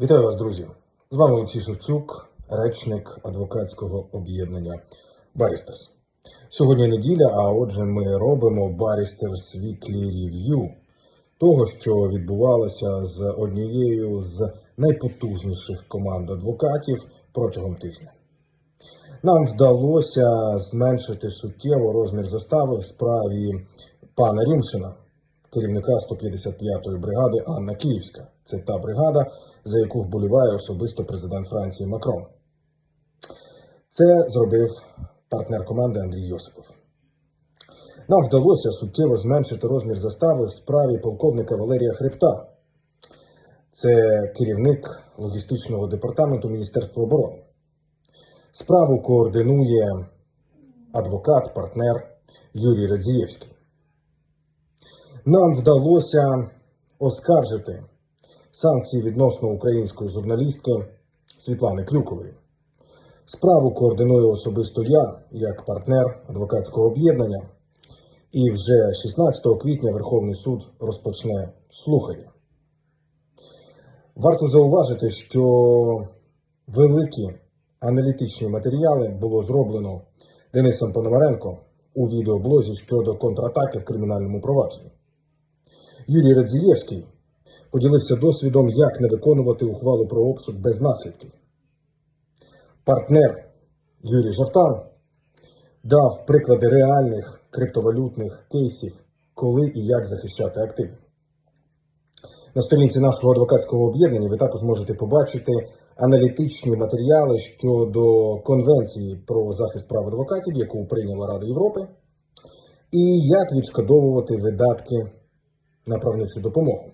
Вітаю вас, друзі! З вами Олексій Шевчук, речник адвокатського об'єднання Барістерс. Сьогодні неділя, а отже, ми робимо Барістерс Weekly Review того, що відбувалося з однією з найпотужніших команд адвокатів протягом тижня. Нам вдалося зменшити суттєво розмір застави в справі пана Рюмшина, керівника 155-ї бригади Анна Київська. Це та бригада, за яку вболіває особисто президент Франції Макрон. Це зробив партнер команди Андрій Йосипов. Нам вдалося суттєво зменшити розмір застави в справі полковника Валерія Хребта. Це керівник логістичного департаменту Міністерства оборони. Справу координує адвокат, партнер Юрій Радзієвський. Нам вдалося оскаржити санкції відносно української журналістки Світлани Крюкової. Справу координую особисто я, як партнер адвокатського об'єднання, і вже 16 квітня Верховний суд розпочне слухання. Варто зауважити, що великі аналітичні матеріали було зроблено Денисом Пономаренко у відеоблозі щодо контратаки в кримінальному провадженні. Юрій Радзієвський поділився досвідом, як не виконувати ухвалу про обшук без наслідків. Партнер Юрій Жовтан дав приклади реальних криптовалютних кейсів, коли і як захищати активи. На сторінці нашого адвокатського об'єднання ви також можете побачити аналітичні матеріали щодо Конвенції про захист прав адвокатів, яку прийняла Рада Європи, і як відшкодовувати видатки на правничу допомогу.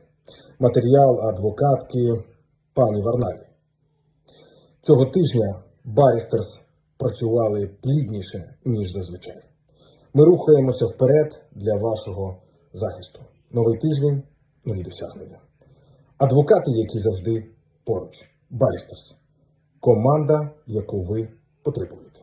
Матеріал адвокатки пані Варналі. Цього тижня Барістерс працювали плідніше, ніж зазвичай. Ми рухаємося вперед для вашого захисту. Новий тиждень, нові досягнення. Адвокати, які завжди поруч. Барістерс. Команда, яку ви потребуєте.